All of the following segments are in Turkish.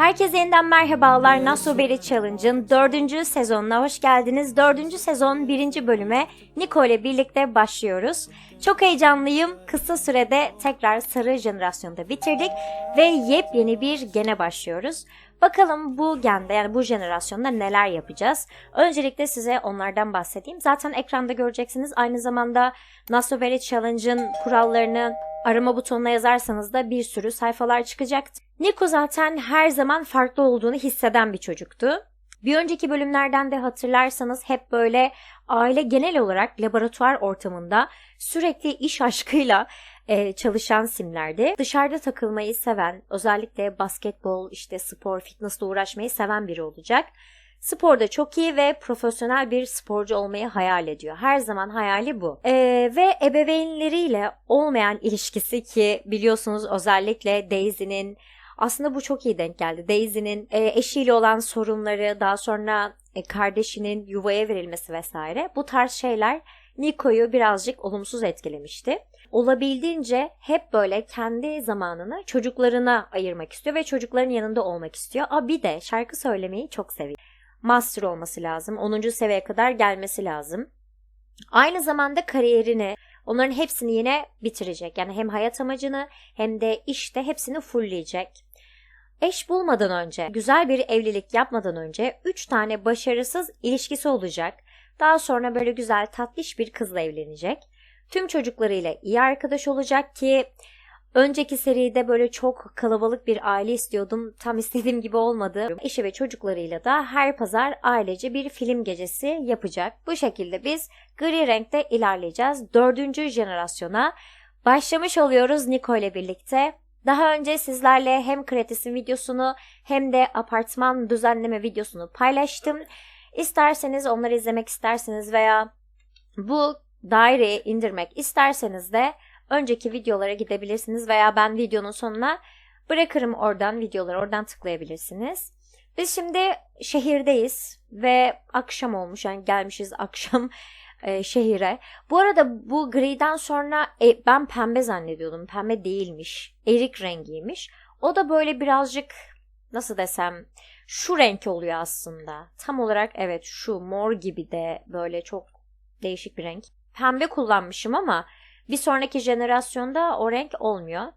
Herkese yeniden merhabalar. Naso Berry Challenge'ın dördüncü sezonuna hoş geldiniz. Dördüncü sezon birinci bölüme Niko ile birlikte başlıyoruz. Çok heyecanlıyım. Kısa sürede tekrar Sarı Jenerasyon'da bitirdik ve yepyeni bir gene başlıyoruz. Bakalım bu gende yani bu jenerasyonda neler yapacağız? Öncelikle size onlardan bahsedeyim. Zaten ekranda göreceksiniz. Aynı zamanda Naso Berry Challenge'ın kurallarını arama butonuna yazarsanız da bir sürü sayfalar çıkacaktır. Nico zaten her zaman farklı olduğunu hisseden bir çocuktu. Bir önceki bölümlerden de hatırlarsanız hep böyle aile genel olarak laboratuvar ortamında sürekli iş aşkıyla e, çalışan simlerdi. Dışarıda takılmayı seven, özellikle basketbol, işte spor, fitnessle uğraşmayı seven biri olacak. Sporda çok iyi ve profesyonel bir sporcu olmayı hayal ediyor. Her zaman hayali bu. Ee, ve ebeveynleriyle olmayan ilişkisi ki biliyorsunuz özellikle Daisy'nin aslında bu çok iyi denk geldi. Daisy'nin e, eşiyle olan sorunları, daha sonra e, kardeşinin yuvaya verilmesi vesaire bu tarz şeyler Nico'yu birazcık olumsuz etkilemişti. Olabildiğince hep böyle kendi zamanını çocuklarına ayırmak istiyor ve çocukların yanında olmak istiyor. Aa bir de şarkı söylemeyi çok seviyor. Master olması lazım. 10. seviyeye kadar gelmesi lazım. Aynı zamanda kariyerini, onların hepsini yine bitirecek. Yani hem hayat amacını hem de işte hepsini fullleyecek. Eş bulmadan önce, güzel bir evlilik yapmadan önce 3 tane başarısız ilişkisi olacak. Daha sonra böyle güzel tatlış bir kızla evlenecek. Tüm çocuklarıyla iyi arkadaş olacak ki önceki seride böyle çok kalabalık bir aile istiyordum. Tam istediğim gibi olmadı. Eşi ve çocuklarıyla da her pazar ailece bir film gecesi yapacak. Bu şekilde biz gri renkte ilerleyeceğiz. Dördüncü jenerasyona başlamış oluyoruz Niko ile birlikte. Daha önce sizlerle hem Kretis'in videosunu hem de apartman düzenleme videosunu paylaştım. İsterseniz onları izlemek isterseniz veya bu daireyi indirmek isterseniz de önceki videolara gidebilirsiniz veya ben videonun sonuna bırakırım oradan videoları oradan tıklayabilirsiniz. Biz şimdi şehirdeyiz ve akşam olmuş yani gelmişiz akşam e, şehire. Bu arada bu griden sonra e, ben pembe zannediyordum. Pembe değilmiş. Erik rengiymiş. O da böyle birazcık nasıl desem şu renk oluyor aslında. Tam olarak evet şu mor gibi de böyle çok değişik bir renk. Pembe kullanmışım ama bir sonraki jenerasyonda o renk olmuyor.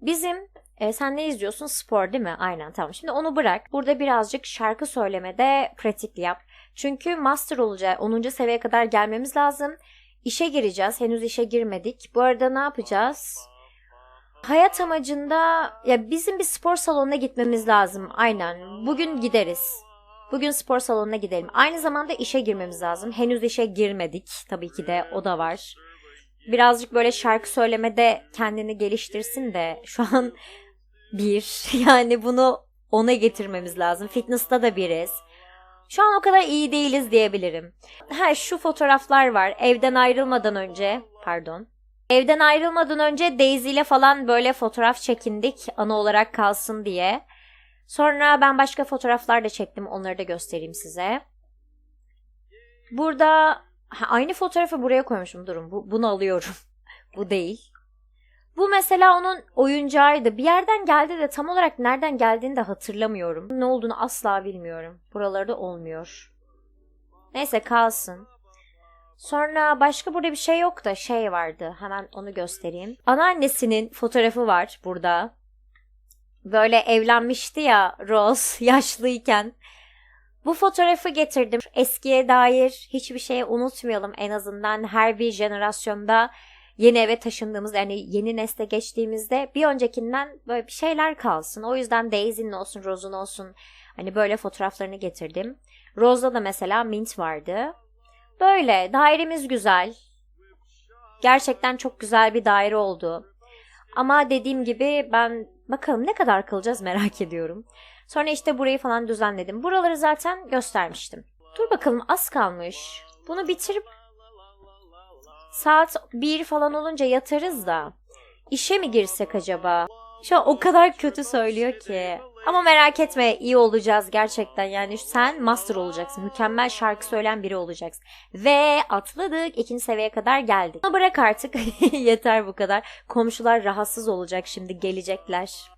Bizim e, sen ne izliyorsun? Spor değil mi? Aynen tamam. Şimdi onu bırak. Burada birazcık şarkı söylemede pratik yap. Çünkü master olacak. 10. seviyeye kadar gelmemiz lazım. İşe gireceğiz. Henüz işe girmedik. Bu arada ne yapacağız? Hayat amacında ya bizim bir spor salonuna gitmemiz lazım. Aynen. Bugün gideriz. Bugün spor salonuna gidelim. Aynı zamanda işe girmemiz lazım. Henüz işe girmedik. Tabii ki de o da var. Birazcık böyle şarkı söylemede kendini geliştirsin de şu an bir. Yani bunu ona getirmemiz lazım. Fitness'ta da biriz. Şu an o kadar iyi değiliz diyebilirim. Ha şu fotoğraflar var. Evden ayrılmadan önce, pardon. Evden ayrılmadan önce Daisy ile falan böyle fotoğraf çekindik ana olarak kalsın diye. Sonra ben başka fotoğraflar da çektim. Onları da göstereyim size. Burada ha, aynı fotoğrafı buraya koymuşum. Durun bu, bunu alıyorum. bu değil. Bu mesela onun oyuncağıydı. Bir yerden geldi de tam olarak nereden geldiğini de hatırlamıyorum. Ne olduğunu asla bilmiyorum. Buralarda olmuyor. Neyse kalsın. Sonra başka burada bir şey yok da şey vardı. Hemen onu göstereyim. Anneannesinin fotoğrafı var burada. Böyle evlenmişti ya Rose yaşlıyken. Bu fotoğrafı getirdim. Eskiye dair hiçbir şeyi unutmayalım en azından her bir jenerasyonda yeni eve taşındığımız yani yeni nesle geçtiğimizde bir öncekinden böyle bir şeyler kalsın. O yüzden Daisy'nin olsun, Rose'un olsun hani böyle fotoğraflarını getirdim. Rose'da da mesela Mint vardı. Böyle dairemiz güzel. Gerçekten çok güzel bir daire oldu. Ama dediğim gibi ben bakalım ne kadar kalacağız merak ediyorum. Sonra işte burayı falan düzenledim. Buraları zaten göstermiştim. Dur bakalım az kalmış. Bunu bitirip saat 1 falan olunca yatarız da. İşe mi girsek acaba? Şu an o kadar kötü söylüyor ki. Ama merak etme iyi olacağız gerçekten. Yani sen master olacaksın. Mükemmel şarkı söyleyen biri olacaksın. Ve atladık. ikinci seviyeye kadar geldik. Ama bırak artık. Yeter bu kadar. Komşular rahatsız olacak şimdi gelecekler.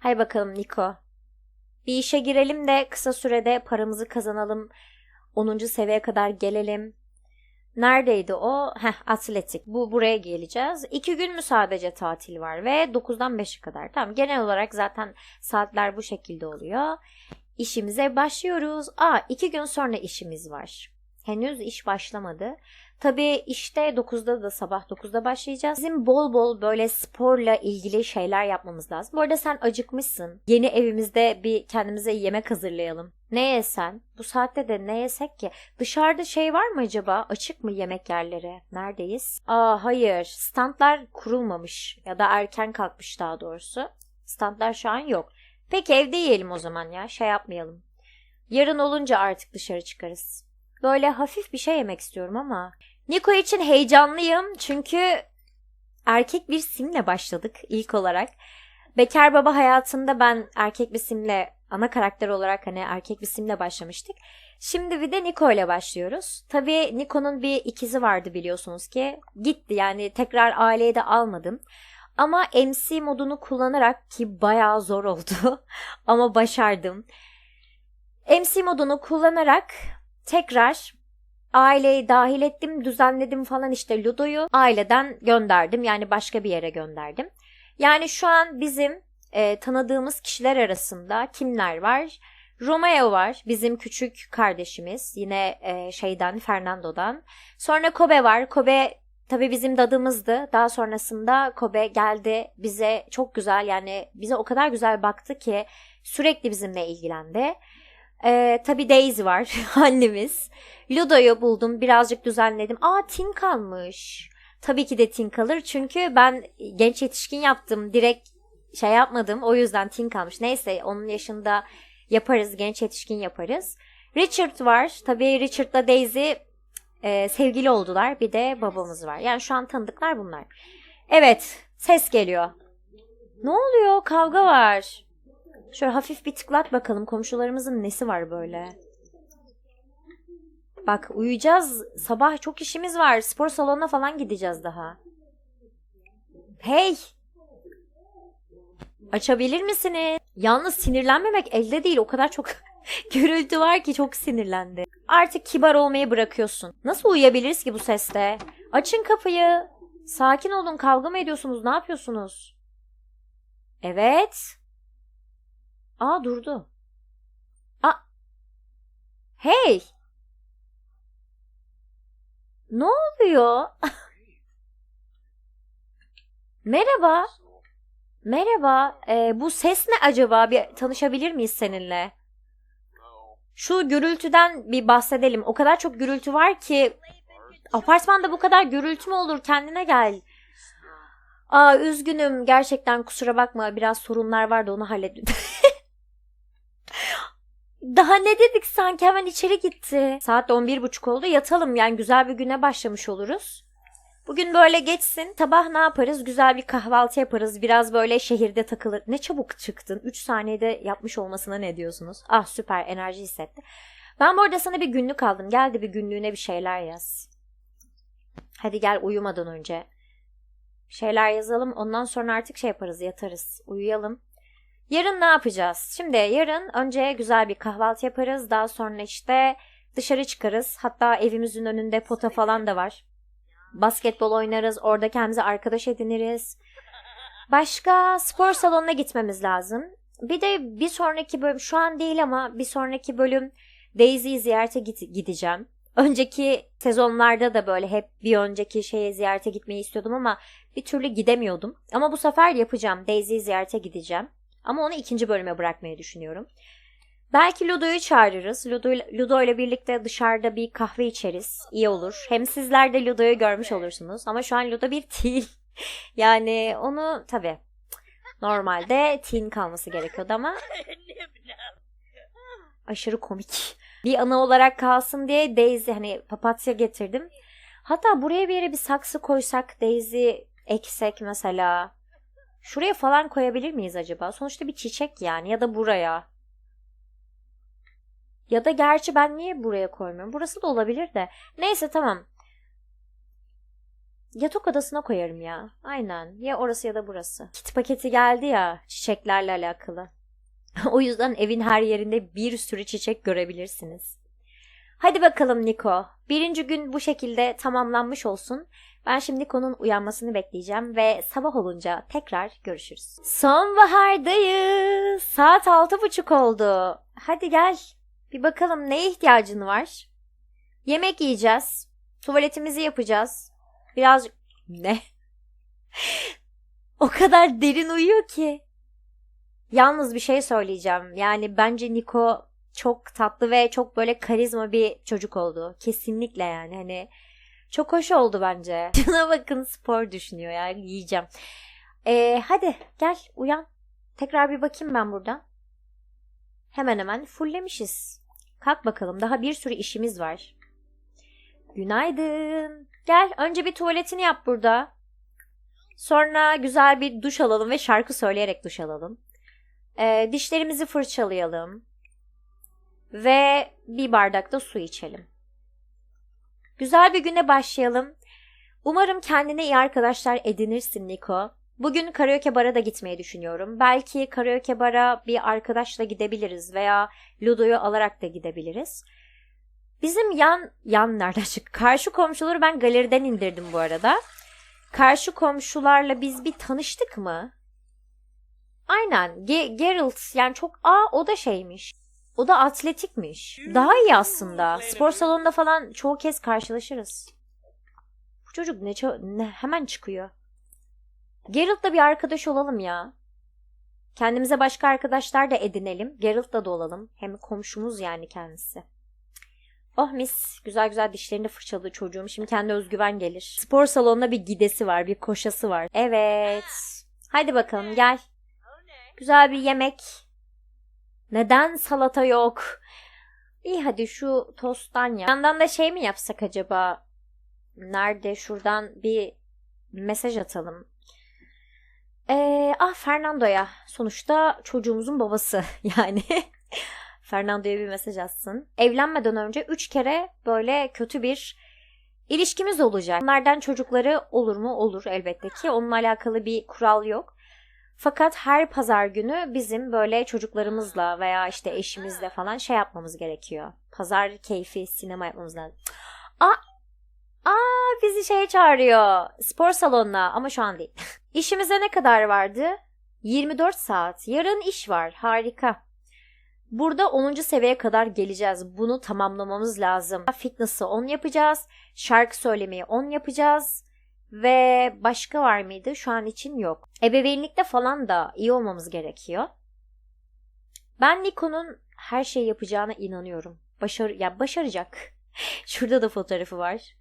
Hay bakalım Niko. Bir işe girelim de kısa sürede paramızı kazanalım. 10. seviyeye kadar gelelim. Neredeydi o? Heh, atletik. Bu buraya geleceğiz. İki gün mü sadece tatil var ve 9'dan 5'e kadar. Tamam genel olarak zaten saatler bu şekilde oluyor. İşimize başlıyoruz. Aa iki gün sonra işimiz var. Henüz iş başlamadı. Tabii işte 9'da da sabah 9'da başlayacağız. Bizim bol bol böyle sporla ilgili şeyler yapmamız lazım. Bu arada sen acıkmışsın. Yeni evimizde bir kendimize yemek hazırlayalım. Ne yesen? Bu saatte de ne yesek ki? Dışarıda şey var mı acaba? Açık mı yemek yerleri? Neredeyiz? Aa hayır. Standlar kurulmamış. Ya da erken kalkmış daha doğrusu. Standlar şu an yok. Peki evde yiyelim o zaman ya. Şey yapmayalım. Yarın olunca artık dışarı çıkarız. Böyle hafif bir şey yemek istiyorum ama. Niko için heyecanlıyım çünkü erkek bir simle başladık ilk olarak. Bekar baba hayatında ben erkek bir simle ana karakter olarak hani erkek bir simle başlamıştık. Şimdi bir de Niko ile başlıyoruz. Tabii Niko'nun bir ikizi vardı biliyorsunuz ki. Gitti yani tekrar aileye de almadım. Ama MC modunu kullanarak ki bayağı zor oldu ama başardım. MC modunu kullanarak tekrar aileyi dahil ettim, düzenledim falan işte Ludo'yu aileden gönderdim. Yani başka bir yere gönderdim. Yani şu an bizim e, tanıdığımız kişiler arasında kimler var? Romeo var, bizim küçük kardeşimiz. Yine e, şeyden, Fernando'dan. Sonra Kobe var. Kobe tabii bizim dadımızdı. Daha sonrasında Kobe geldi bize çok güzel yani bize o kadar güzel baktı ki sürekli bizimle ilgilendi. Ee, tabii Daisy var annemiz. Ludo'yu buldum birazcık düzenledim. Aa Tin kalmış. Tabii ki de Tin kalır çünkü ben genç yetişkin yaptım. Direkt şey yapmadım o yüzden Tin kalmış. Neyse onun yaşında yaparız genç yetişkin yaparız. Richard var. Tabii Richard'la Daisy e, sevgili oldular. Bir de babamız var. Yani şu an tanıdıklar bunlar. Evet ses geliyor. Ne oluyor? Kavga var. Şöyle hafif bir tıklat bakalım komşularımızın nesi var böyle. Bak uyuyacağız. Sabah çok işimiz var. Spor salonuna falan gideceğiz daha. Hey! Açabilir misiniz? Yalnız sinirlenmemek elde değil. O kadar çok gürültü var ki çok sinirlendi. Artık kibar olmayı bırakıyorsun. Nasıl uyuyabiliriz ki bu seste? Açın kapıyı. Sakin olun. Kavga mı ediyorsunuz? Ne yapıyorsunuz? Evet. Aa durdu. Aa. Hey. Ne oluyor? Merhaba. Merhaba. Ee, bu ses ne acaba? Bir tanışabilir miyiz seninle? Şu gürültüden bir bahsedelim. O kadar çok gürültü var ki apartmanda bu kadar gürültü mü olur? Kendine gel. Aa üzgünüm. Gerçekten kusura bakma. Biraz sorunlar vardı onu hallettim. Daha ne dedik sanki hemen içeri gitti. Saat 11.30 oldu yatalım yani güzel bir güne başlamış oluruz. Bugün böyle geçsin. Sabah ne yaparız? Güzel bir kahvaltı yaparız. Biraz böyle şehirde takılır. Ne çabuk çıktın. 3 saniyede yapmış olmasına ne diyorsunuz? Ah süper enerji hissetti. Ben bu arada sana bir günlük aldım. Gel de bir günlüğüne bir şeyler yaz. Hadi gel uyumadan önce. Şeyler yazalım. Ondan sonra artık şey yaparız yatarız. Uyuyalım. Yarın ne yapacağız? Şimdi yarın önce güzel bir kahvaltı yaparız. Daha sonra işte dışarı çıkarız. Hatta evimizin önünde pota falan da var. Basketbol oynarız. Orada kendimize arkadaş ediniriz. Başka spor salonuna gitmemiz lazım. Bir de bir sonraki bölüm şu an değil ama bir sonraki bölüm Daisy'yi ziyarete git- gideceğim. Önceki sezonlarda da böyle hep bir önceki şeye ziyarete gitmeyi istiyordum ama bir türlü gidemiyordum. Ama bu sefer yapacağım. Daisy'yi ziyarete gideceğim. Ama onu ikinci bölüme bırakmayı düşünüyorum. Belki Ludo'yu çağırırız. Ludo, Ludo ile birlikte dışarıda bir kahve içeriz. İyi olur. Hem sizler de Ludo'yu görmüş olursunuz. Ama şu an Ludo bir teen. yani onu tabii normalde teen kalması gerekiyordu ama aşırı komik. Bir ana olarak kalsın diye Daisy hani papatya getirdim. Hatta buraya bir yere bir saksı koysak Daisy eksek mesela. Şuraya falan koyabilir miyiz acaba? Sonuçta bir çiçek yani ya da buraya. Ya da gerçi ben niye buraya koymuyorum? Burası da olabilir de. Neyse tamam. Yatak odasına koyarım ya. Aynen. Ya orası ya da burası. Kit paketi geldi ya çiçeklerle alakalı. o yüzden evin her yerinde bir sürü çiçek görebilirsiniz. Hadi bakalım Niko. Birinci gün bu şekilde tamamlanmış olsun. Ben şimdi Niko'nun uyanmasını bekleyeceğim ve sabah olunca tekrar görüşürüz. Sonbahardayız. Saat altı buçuk oldu. Hadi gel. Bir bakalım neye ihtiyacın var? Yemek yiyeceğiz. Tuvaletimizi yapacağız. Biraz... Ne? o kadar derin uyuyor ki. Yalnız bir şey söyleyeceğim. Yani bence Niko çok tatlı ve çok böyle karizma bir çocuk oldu. Kesinlikle yani hani çok hoş oldu bence. Şuna bakın spor düşünüyor ya yiyeceğim. Ee, hadi gel uyan. Tekrar bir bakayım ben buradan. Hemen hemen fulllemişiz. Kalk bakalım daha bir sürü işimiz var. Günaydın. Gel önce bir tuvaletini yap burada. Sonra güzel bir duş alalım ve şarkı söyleyerek duş alalım. Ee, dişlerimizi fırçalayalım. Ve bir bardak da su içelim. Güzel bir güne başlayalım. Umarım kendine iyi arkadaşlar edinirsin Niko. Bugün karaoke bara da gitmeyi düşünüyorum. Belki karaoke bara bir arkadaşla gidebiliriz veya Ludo'yu alarak da gidebiliriz. Bizim yan, yan nereden çık? Karşı komşuları ben galeriden indirdim bu arada. Karşı komşularla biz bir tanıştık mı? Aynen. Ge- Geralt yani çok aa o da şeymiş. O da atletikmiş. Daha iyi aslında. Spor salonunda falan çoğu kez karşılaşırız. Bu çocuk ne, ço- ne hemen çıkıyor. Geralt'la bir arkadaş olalım ya. Kendimize başka arkadaşlar da edinelim. Geralt'la da olalım. Hem komşumuz yani kendisi. Oh mis. Güzel güzel dişlerini fırçaladı çocuğum. Şimdi kendi özgüven gelir. Spor salonuna bir gidesi var. Bir koşası var. Evet. Hadi bakalım gel. Güzel bir yemek. Neden salata yok? İyi hadi şu tosttan ya. Yandan da şey mi yapsak acaba? Nerede? Şuradan bir mesaj atalım. Ee, ah Fernando'ya. Sonuçta çocuğumuzun babası yani. Fernando'ya bir mesaj atsın. Evlenmeden önce üç kere böyle kötü bir ilişkimiz olacak. Onlardan çocukları olur mu? Olur elbette ki. Onunla alakalı bir kural yok. Fakat her pazar günü bizim böyle çocuklarımızla veya işte eşimizle falan şey yapmamız gerekiyor. Pazar keyfi sinema yapmamız lazım. Aa, aa bizi şey çağırıyor. Spor salonuna ama şu an değil. İşimize ne kadar vardı? 24 saat. Yarın iş var. Harika. Burada 10. seviyeye kadar geleceğiz. Bunu tamamlamamız lazım. Fitness'ı 10 yapacağız. Şarkı söylemeyi 10 yapacağız. Ve başka var mıydı? Şu an için yok. Ebeveynlikte falan da iyi olmamız gerekiyor. Ben Niko'nun her şeyi yapacağına inanıyorum. Başar ya başaracak. Şurada da fotoğrafı var.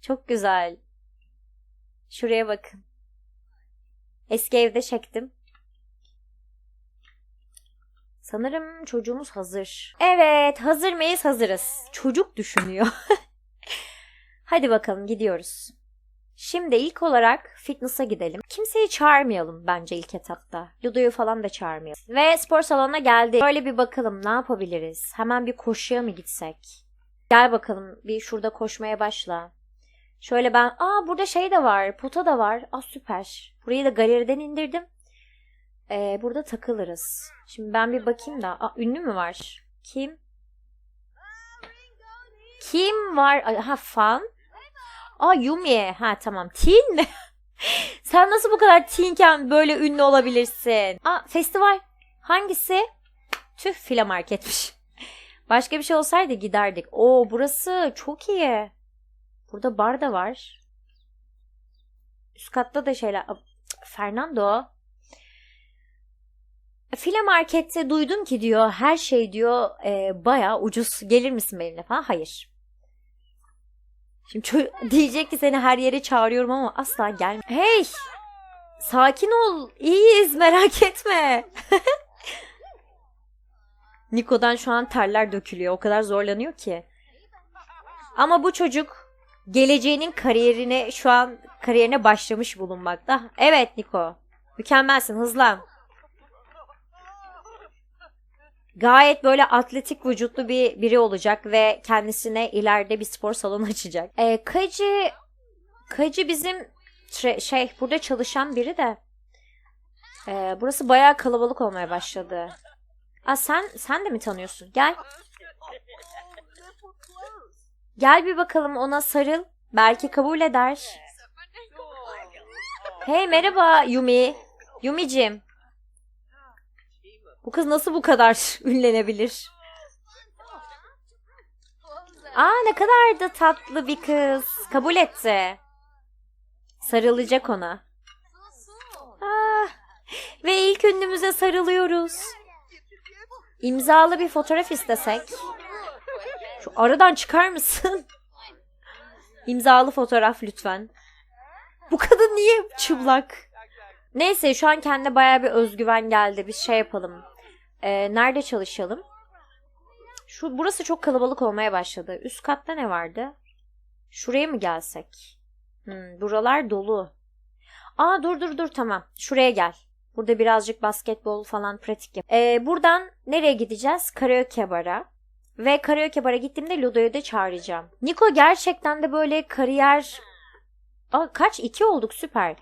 Çok güzel. Şuraya bakın. Eski evde çektim. Sanırım çocuğumuz hazır. Evet, hazır mıyız? Hazırız. Çocuk düşünüyor. Hadi bakalım gidiyoruz. Şimdi ilk olarak fitness'a gidelim. Kimseyi çağırmayalım bence ilk etapta. Ludo'yu falan da çağırmayalım. Ve spor salonuna geldik. Böyle bir bakalım ne yapabiliriz? Hemen bir koşuya mı gitsek? Gel bakalım bir şurada koşmaya başla. Şöyle ben, aa burada şey de var, pota da var. Aa süper. Burayı da galeriden indirdim. Ee, burada takılırız. Şimdi ben bir bakayım da. Aa, ünlü mü var? Kim? Kim var? Ha fan. Aa Yumi. Ha tamam. Teen mi? Sen nasıl bu kadar teenken böyle ünlü olabilirsin? Aa festival. Hangisi? Tüh fila marketmiş. Başka bir şey olsaydı giderdik. Oo burası çok iyi. Burada bar da var. Üst katta da şeyler. Fernando. File markette duydum ki diyor her şey diyor e, baya ucuz gelir misin benimle falan. Hayır. Şimdi ço- diyecek ki seni her yere çağırıyorum ama asla gelme. Hey! Sakin ol. İyiyiz merak etme. Niko'dan şu an terler dökülüyor. O kadar zorlanıyor ki. Ama bu çocuk geleceğinin kariyerine şu an kariyerine başlamış bulunmakta. Evet Niko. Mükemmelsin. Hızlan. Gayet böyle atletik vücutlu bir biri olacak ve kendisine ileride bir spor salonu açacak. Ee, Kayıcı Kayıcı bizim şey burada çalışan biri de. Ee, burası bayağı kalabalık olmaya başladı. Aa sen sen de mi tanıyorsun? Gel. Gel bir bakalım ona sarıl. Belki kabul eder. Hey merhaba Yumi. Yumicim. Bu kız nasıl bu kadar ünlenebilir? Aa ne kadar da tatlı bir kız. Kabul etti. Sarılacak ona. Ah, ve ilk ünlümüze sarılıyoruz. İmzalı bir fotoğraf istesek. Şu aradan çıkar mısın? İmzalı fotoğraf lütfen. Bu kadın niye çıplak? Neyse şu an kendine baya bir özgüven geldi. Biz şey yapalım. Ee, nerede çalışalım? Şu burası çok kalabalık olmaya başladı. Üst katta ne vardı? Şuraya mı gelsek? Hmm, buralar dolu. Aa dur dur dur tamam. Şuraya gel. Burada birazcık basketbol falan pratik yap. Ee, buradan nereye gideceğiz? Karaoke bara. Ve karaoke bara gittiğimde Ludo'yu da çağıracağım. Niko gerçekten de böyle kariyer... Aa, kaç? iki olduk süper.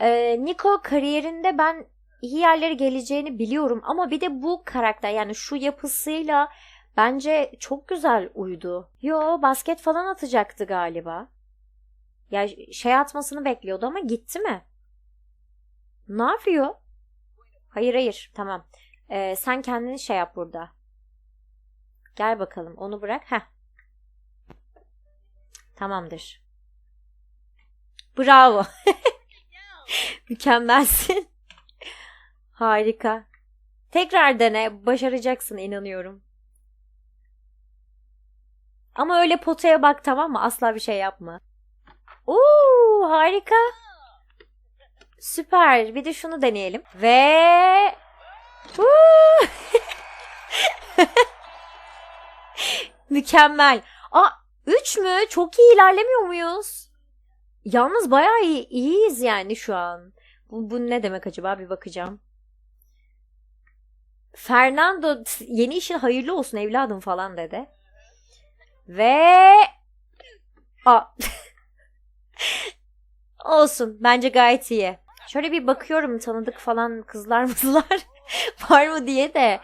Ee, Niko kariyerinde ben iyi yerlere geleceğini biliyorum ama bir de bu karakter yani şu yapısıyla bence çok güzel uydu. Yo basket falan atacaktı galiba. Ya şey atmasını bekliyordu ama gitti mi? Ne yapıyor? Hayır hayır tamam. Ee, sen kendini şey yap burada. Gel bakalım onu bırak. Heh. Tamamdır. Bravo. Mükemmelsin. Harika. Tekrar dene. Başaracaksın inanıyorum. Ama öyle potaya bak tamam mı? Asla bir şey yapma. Oo harika. Süper. Bir de şunu deneyelim. Ve! Mükemmel. Aa 3 mü? Çok iyi ilerlemiyor muyuz? Yalnız bayağı iyi, iyiyiz yani şu an. Bu, bu ne demek acaba? Bir bakacağım. Fernando yeni işin hayırlı olsun evladım falan dedi. Ve Aa. olsun. Bence gayet iyi. Şöyle bir bakıyorum tanıdık falan kızlar mızlar var mı diye de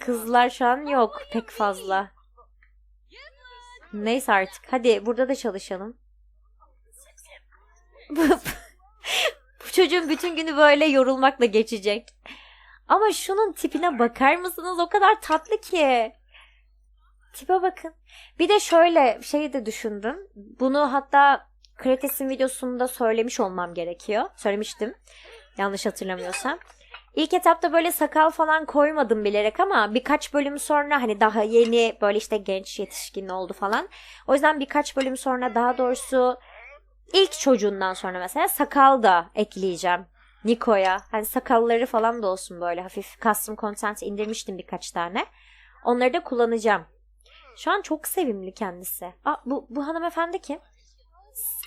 kızlar şu an yok pek fazla. Neyse artık. Hadi burada da çalışalım. Bu çocuğun bütün günü böyle yorulmakla geçecek. Ama şunun tipine bakar mısınız? O kadar tatlı ki. Tipe bakın. Bir de şöyle şey de düşündüm. Bunu hatta Kretes'in videosunda söylemiş olmam gerekiyor. Söylemiştim. Yanlış hatırlamıyorsam. İlk etapta böyle sakal falan koymadım bilerek ama birkaç bölüm sonra hani daha yeni böyle işte genç yetişkin oldu falan. O yüzden birkaç bölüm sonra daha doğrusu ilk çocuğundan sonra mesela sakal da ekleyeceğim. Niko'ya. Hani sakalları falan da olsun böyle hafif custom content indirmiştim birkaç tane. Onları da kullanacağım. Şu an çok sevimli kendisi. Aa, bu, bu hanımefendi kim?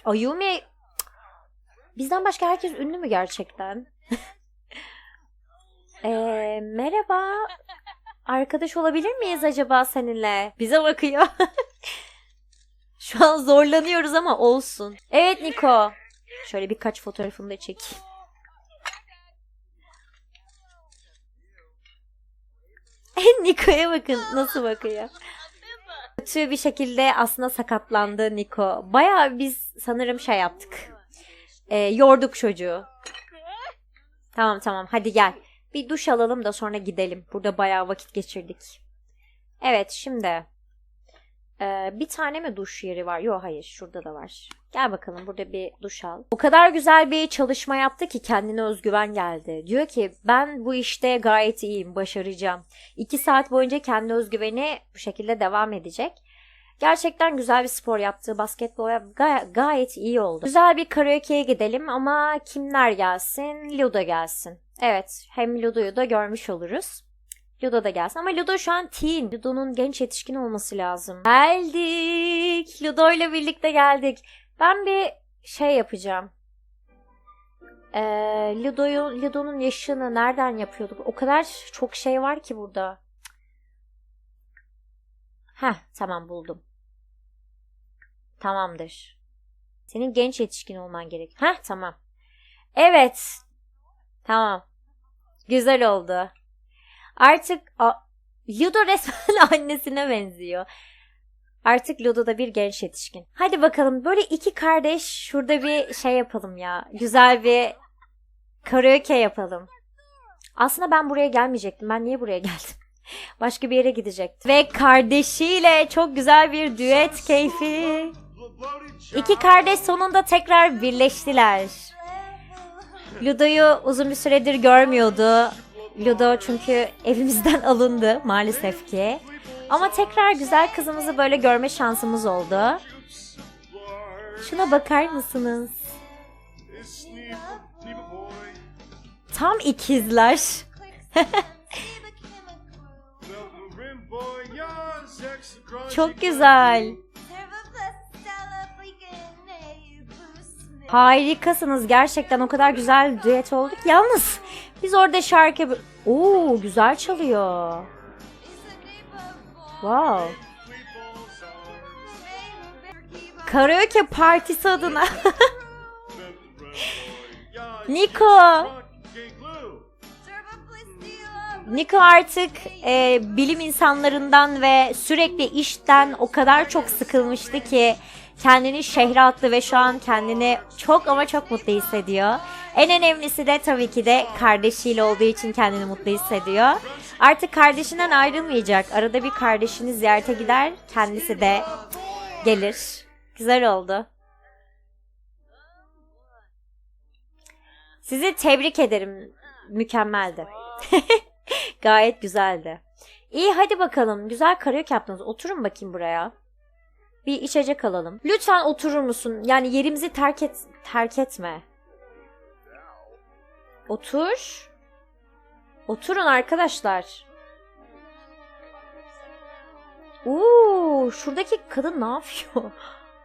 Ayumi bizden başka herkes ünlü mü gerçekten? ee, merhaba. Arkadaş olabilir miyiz acaba seninle? Bize bakıyor. Şu an zorlanıyoruz ama olsun. Evet Niko. Şöyle birkaç fotoğrafını da çek. Niko'ya bakın nasıl bakıyor. Kötü bir şekilde aslında sakatlandı Niko. Baya biz sanırım şey yaptık. E, yorduk çocuğu. Tamam tamam hadi gel. Bir duş alalım da sonra gidelim. Burada bayağı vakit geçirdik. Evet şimdi. E, bir tane mi duş yeri var? Yok hayır şurada da var. Gel bakalım burada bir duş al. O kadar güzel bir çalışma yaptı ki kendine özgüven geldi. Diyor ki ben bu işte gayet iyiyim, başaracağım. İki saat boyunca kendi özgüveni bu şekilde devam edecek. Gerçekten güzel bir spor yaptı. Basketbol gay- gayet iyi oldu. Güzel bir karaoke'ye gidelim ama kimler gelsin? Ludo gelsin. Evet hem Ludo'yu da görmüş oluruz. Ludo da gelsin. Ama Ludo şu an teen. Ludo'nun genç yetişkin olması lazım. Geldik. Ludo ile birlikte geldik. Ben bir şey yapacağım. Ee, Ludo'yu, Ludo'nun yaşını nereden yapıyorduk? O kadar çok şey var ki burada. Heh tamam buldum. Tamamdır. Senin genç yetişkin olman gerek. Heh tamam. Evet. Tamam. Güzel oldu. Artık a, Ludo resmen annesine benziyor. Artık Ludo da bir genç yetişkin. Hadi bakalım böyle iki kardeş şurada bir şey yapalım ya. Güzel bir karaoke yapalım. Aslında ben buraya gelmeyecektim. Ben niye buraya geldim? Başka bir yere gidecektim. Ve kardeşiyle çok güzel bir düet keyfi. İki kardeş sonunda tekrar birleştiler. Ludo'yu uzun bir süredir görmüyordu. Ludo çünkü evimizden alındı maalesef ki. Ama tekrar güzel kızımızı böyle görme şansımız oldu. Şuna bakar mısınız? Tam ikizler. Çok güzel. Harikasınız gerçekten o kadar güzel düet olduk. Yalnız biz orada şarkı... Oo güzel çalıyor. Wow. Karaoke partisi adına. Niko. Niko artık e, bilim insanlarından ve sürekli işten o kadar çok sıkılmıştı ki kendini şehre attı ve şu an kendini çok ama çok mutlu hissediyor. En önemlisi de tabii ki de kardeşiyle olduğu için kendini mutlu hissediyor. Artık kardeşinden ayrılmayacak. Arada bir kardeşini ziyarete gider, kendisi de gelir. Güzel oldu. Sizi tebrik ederim. Mükemmeldi. Gayet güzeldi. İyi hadi bakalım. Güzel karaoke yaptınız. Oturun bakayım buraya. Bir içecek alalım. Lütfen oturur musun? Yani yerimizi terk et terk etme. Otur. Oturun arkadaşlar. Oo, şuradaki kadın ne yapıyor?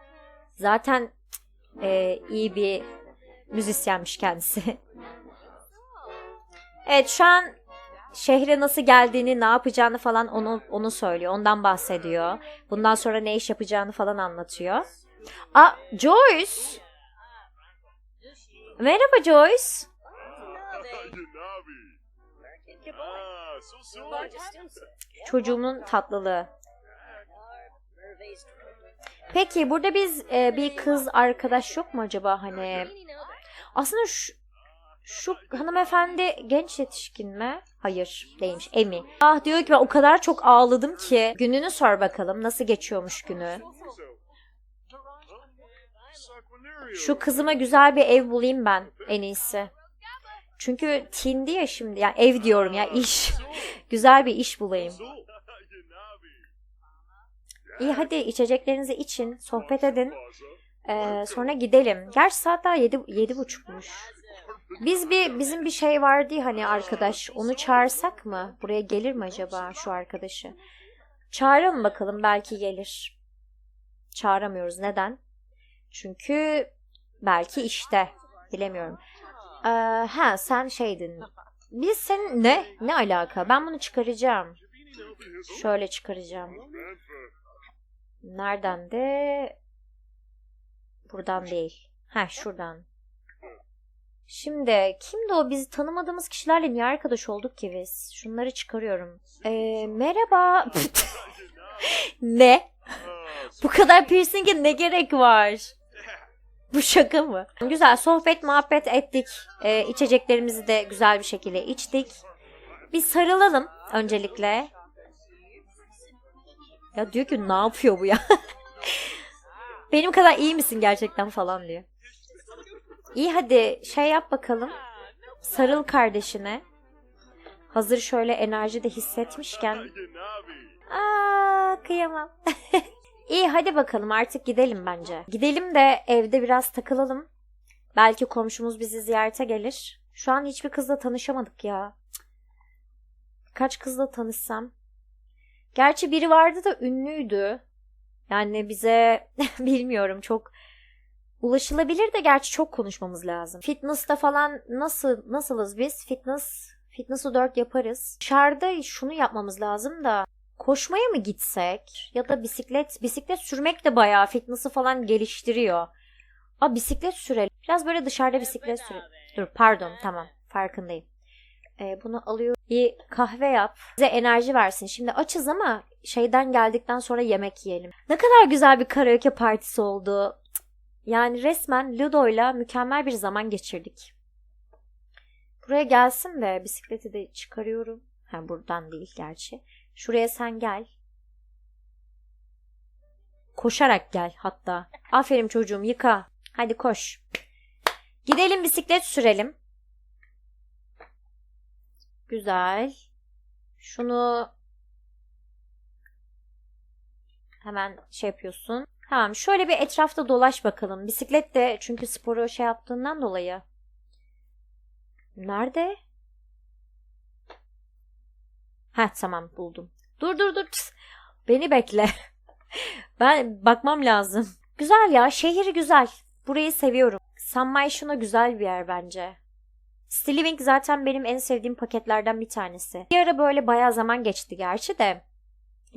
Zaten e, iyi bir müzisyenmiş kendisi. evet şu an şehre nasıl geldiğini, ne yapacağını falan onu onu söylüyor. Ondan bahsediyor. Bundan sonra ne iş yapacağını falan anlatıyor. Aa Joyce. Merhaba Joyce. Çocuğumun tatlılığı. Peki burada biz e, bir kız arkadaş yok mu acaba hani? Aslında şu, şu hanımefendi genç yetişkin mi? Hayır değilmiş Emi. Ah diyor ki ben o kadar çok ağladım ki. Gününü sor bakalım nasıl geçiyormuş günü. Şu kızıma güzel bir ev bulayım ben en iyisi. Çünkü tindi ya şimdi. Yani ev diyorum ya iş. güzel bir iş bulayım. İyi hadi içeceklerinizi için, sohbet edin. Ee, sonra gidelim. Gerçi saat daha yedi, yedi buçukmuş. Biz bir bizim bir şey vardı hani arkadaş. Onu çağırsak mı? Buraya gelir mi acaba şu arkadaşı? Çağıralım bakalım belki gelir. Çağıramıyoruz. Neden? Çünkü belki işte. Bilemiyorum. Ee, ha sen şeydin. Biz senin ne? Ne alaka? Ben bunu çıkaracağım. Şöyle çıkaracağım. Nereden de? Buradan değil. Ha şuradan. Şimdi kimdi o? Biz tanımadığımız kişilerle niye arkadaş olduk ki biz? Şunları çıkarıyorum. Ee, merhaba. ne? Bu kadar piercing'e ne gerek var? Bu şaka mı? Güzel sohbet muhabbet ettik. Ee, içeceklerimizi de güzel bir şekilde içtik. Bir sarılalım öncelikle. Ya diyor ki ne yapıyor bu ya? Benim kadar iyi misin gerçekten falan diyor. İyi hadi şey yap bakalım. Sarıl kardeşine. Hazır şöyle enerji de hissetmişken. Aa kıyamam. İyi hadi bakalım artık gidelim bence. Gidelim de evde biraz takılalım. Belki komşumuz bizi ziyarete gelir. Şu an hiçbir kızla tanışamadık ya. Kaç kızla tanışsam. Gerçi biri vardı da ünlüydü. Yani bize bilmiyorum çok ulaşılabilir de gerçi çok konuşmamız lazım. Fitness'ta falan nasıl nasılız biz? Fitness fitness'ı 4 yaparız. Dışarıda şunu yapmamız lazım da koşmaya mı gitsek ya da bisiklet bisiklet sürmek de bayağı fitness'ı falan geliştiriyor. Aa bisiklet sürelim. Biraz böyle dışarıda bisiklet sürelim. Dur pardon tamam farkındayım. e, bunu alıyor. Bir kahve yap. Bize enerji versin. Şimdi açız ama şeyden geldikten sonra yemek yiyelim. Ne kadar güzel bir karaoke partisi oldu. Yani resmen Ludo'yla mükemmel bir zaman geçirdik. Buraya gelsin de bisikleti de çıkarıyorum. Ha buradan değil gerçi. Şuraya sen gel. Koşarak gel hatta. Aferin çocuğum yıka. Hadi koş. Gidelim bisiklet sürelim. Güzel. Şunu hemen şey yapıyorsun. Tamam şöyle bir etrafta dolaş bakalım. Bisiklet de çünkü sporu şey yaptığından dolayı. Nerede? Ha tamam buldum. Dur dur dur. Pıs. Beni bekle. ben bakmam lazım. Güzel ya şehir güzel. Burayı seviyorum. Sanmay şuna güzel bir yer bence. Stiliving zaten benim en sevdiğim paketlerden bir tanesi. Bir ara böyle bayağı zaman geçti gerçi de.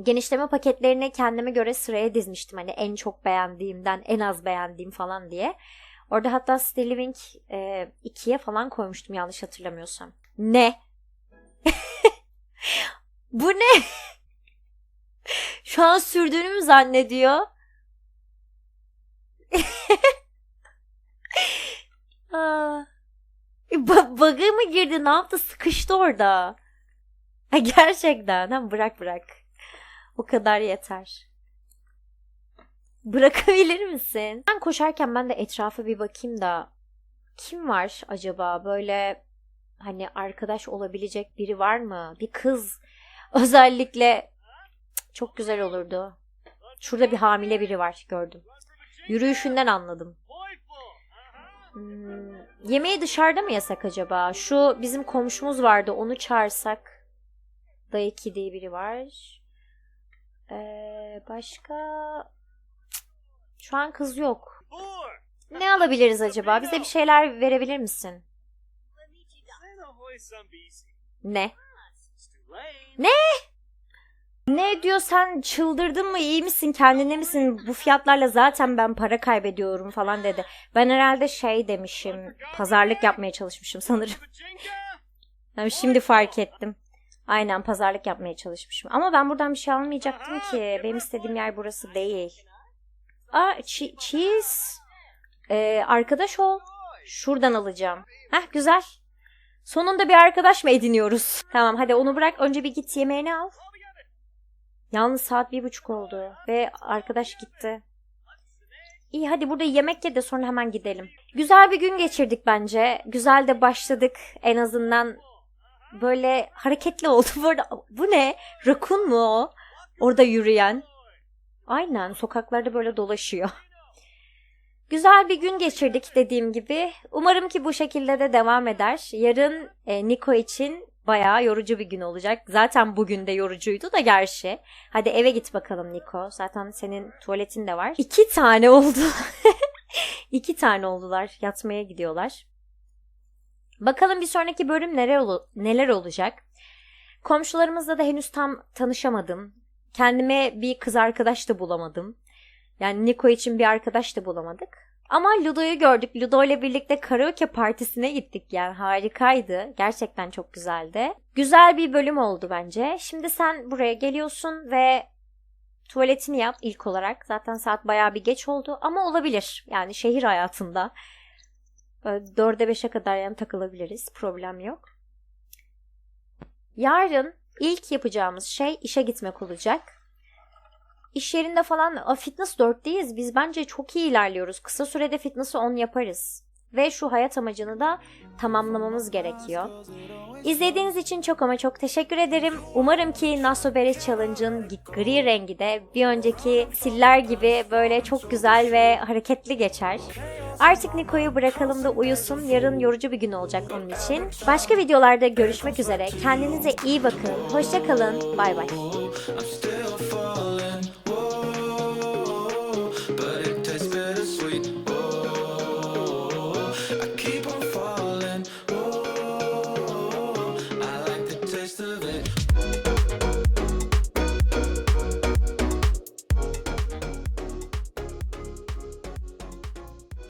Genişleme paketlerini kendime göre sıraya dizmiştim. Hani en çok beğendiğimden en az beğendiğim falan diye. Orada hatta Stiliving e, 2'ye falan koymuştum yanlış hatırlamıyorsam. Ne? Bu ne? Şu an sürdüğünü mü zannediyor? Aa. Ba bug'a mı girdi? Ne yaptı? Sıkıştı orada. Ha, gerçekten. Ha, bırak bırak. O kadar yeter. Bırakabilir misin? Ben koşarken ben de etrafa bir bakayım da kim var acaba? Böyle hani arkadaş olabilecek biri var mı? Bir kız özellikle çok güzel olurdu. Şurada bir hamile biri var gördüm. Yürüyüşünden anladım. Hmm, yemeği dışarıda mı yasak acaba? Şu bizim komşumuz vardı onu çağırsak. Dayıki diye biri var. Ee, başka... Şu an kız yok. Ne alabiliriz acaba? Bize bir şeyler verebilir misin? Ne? Ne? Ne diyor sen çıldırdın mı iyi misin kendine misin bu fiyatlarla zaten ben para kaybediyorum falan dedi. Ben herhalde şey demişim pazarlık yapmaya çalışmışım sanırım. Yani şimdi fark ettim. Aynen pazarlık yapmaya çalışmışım. Ama ben buradan bir şey almayacaktım ki. Benim istediğim yer burası değil. Aa cheese. Ee, arkadaş ol. Şuradan alacağım. Heh güzel. Sonunda bir arkadaş mı ediniyoruz? Tamam hadi onu bırak. Önce bir git yemeğini al. Yalnız saat bir buçuk oldu. Ve arkadaş gitti. İyi hadi burada yemek ye de sonra hemen gidelim. Güzel bir gün geçirdik bence. Güzel de başladık. En azından böyle hareketli oldu. Bu, arada, bu ne? Rakun mu o? Orada yürüyen. Aynen sokaklarda böyle dolaşıyor. Güzel bir gün geçirdik dediğim gibi. Umarım ki bu şekilde de devam eder. Yarın e, Niko için bayağı yorucu bir gün olacak. Zaten bugün de yorucuydu da gerçi. Hadi eve git bakalım Niko. Zaten senin tuvaletin de var. İki tane oldu. İki tane oldular. Yatmaya gidiyorlar. Bakalım bir sonraki bölüm neler, olu- neler olacak. Komşularımızla da henüz tam tanışamadım. Kendime bir kız arkadaş da bulamadım. Yani Niko için bir arkadaş da bulamadık. Ama Ludo'yu gördük. Ludo ile birlikte karaoke partisine gittik yani harikaydı. Gerçekten çok güzeldi. Güzel bir bölüm oldu bence. Şimdi sen buraya geliyorsun ve tuvaletini yap ilk olarak. Zaten saat bayağı bir geç oldu ama olabilir. Yani şehir hayatında. Böyle 4'e 5'e kadar yani takılabiliriz. Problem yok. Yarın ilk yapacağımız şey işe gitmek olacak. İş yerinde falan "Aa, fitness 4'teyiz. Biz bence çok iyi ilerliyoruz. Kısa sürede fitness'ı 10 yaparız. Ve şu hayat amacını da tamamlamamız gerekiyor. İzlediğiniz için çok ama çok teşekkür ederim. Umarım ki Naso Bere Challenge'ın gri rengi de bir önceki siller gibi böyle çok güzel ve hareketli geçer. Artık Niko'yu bırakalım da uyusun. Yarın yorucu bir gün olacak onun için. Başka videolarda görüşmek üzere. Kendinize iyi bakın. Hoşçakalın. Bay bay. Still